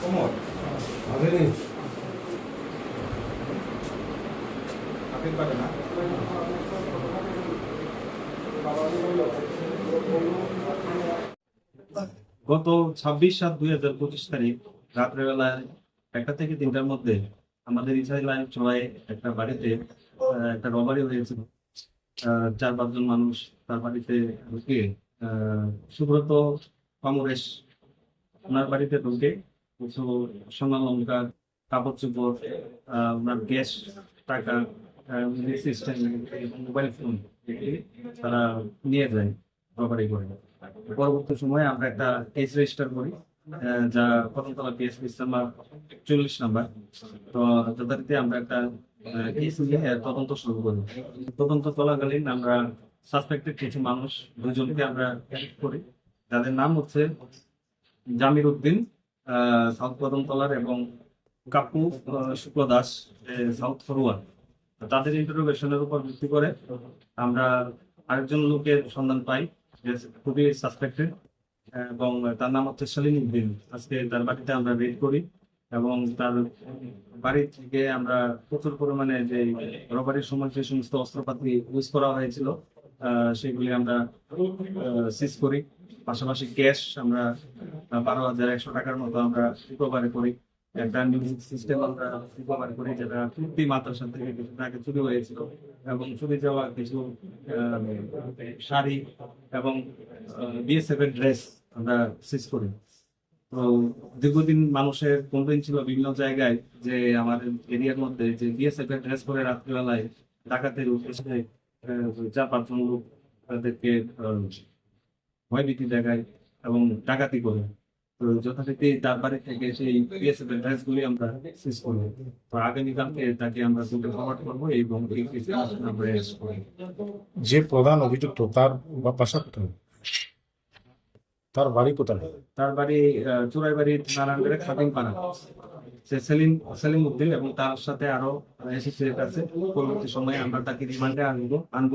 কমর আগে নেই। আপনি পারে না? গত ছাব্বিশ সাত দুই হাজার পঁচিশ তারিখ রাত্রেবেলায় একটা থেকে তিনটার মধ্যে আমাদের ইসাই লাইন চড়ায় একটা বাড়িতে একটা রবারি হয়েছিল। চার পাঁচজন মানুষ তার বাড়িতে ঢুকে আহ, সুব্রত কমরেশ ওনার বাড়িতে ঢুকে কিছু সোনা লঙ্কা কাপড় চোপড় ওনার গ্যাস, টাকা মোবাইল ফোন তারা নিয়ে যায় রবারি করে। পরবর্তী সময়ে আমরা একটা কেস রেজিস্টার করি যা কদমতলা কেস নাম্বার চল্লিশ নাম্বার। তো যথারীতি আমরা একটা কেস নিয়ে তদন্ত শুরু করি। তদন্ত চলাকালীন আমরা সাসপেক্টেড কিছু মানুষ দুজনকে আমরা করি। যাদের নাম হচ্ছে জামির উদ্দিন সাউথ কদমতলার এবং কাপু শুক্ল দাস সাউথ ফরওয়ার্ড তাদের ইন্টারোগেশনের উপর ভিত্তি করে আমরা আরেকজন লোকের সন্ধান পাই, যে খুবই সাসপেক্টেড এবং তার নাম হচ্ছে সেলিম উদ্দিন। আজকে তার বাড়িতে আমরা রেড করি এবং তার বাড়ি থেকে আমরা প্রচুর পরিমাণে যে রবারির সময় যে সমস্ত অস্ত্রপাতি ইউজ করা হয়েছিল সেগুলি আমরা সিজ করি। পাশাপাশি ক্যাশ আমরা বারো হাজার একশো টাকার মতো আমরা রিকভারি করি। একটা মিউজিক সিস্টেম আমরা রিকভারি করি, যেটা ফিফটি মাদ্রাসা থেকে কিছু আগে চুরি হয়েছিল এবং চুরি যাওয়া কিছু শাড়ি এবং বিএসএফ এর ড্রেস আমরা সিজ করি। তো দীর্ঘদিন মানুষের কমপ্লেন ছিল বিভিন্ন জায়গায় যে আমাদের এরিয়ার মধ্যে যে বিএসএফ এর ড্রেস পরে রাত্রিবেলায় ডাকাতের উদ্দেশ্যে পাঁচজন লোক তাদেরকে ভয়ভীতি দেখায় এবং ডাকাতি করে। তো যথারীতি তার বাড়ি থেকে সেই বিএসএফ এর আমরা সিজ করব। তো আগামীকালকে তাকে আমরা কোর্টে ফরওয়ার্ড করব এবং এই কেসে আমরা arrest করব। যে প্রধান অভিযুক্ত তার বাসা তার বাড়ি কোথায়? তার বাড়ি আহ, চুরাইবাড়ি নারায়ণগড়ের খাদিমপাড়া। সে সেলিম সেলিম উদ্দিন এবং তার সাথে আরও অ্যাসোসিয়েট আছে পরবর্তী সময়ে আমরা তাকে রিমান্ডে আনব আনব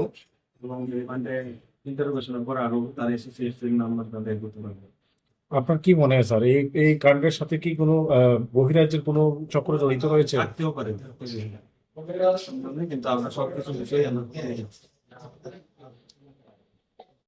এবং রিমান্ডে ইন্টারোগেশনের পর আরও তার অ্যাসোসিয়েট নাম্বার বের করতে পারব। আপনার কি মনে হয় স্যার? এই এই কাণ্ডের সাথে কি কোনো বহিরাজ্যের কোনো চক্র জড়িত রয়েছে? থাকতেও পারে কিন্তু আমরা সবকিছু বিষয়ে আমরা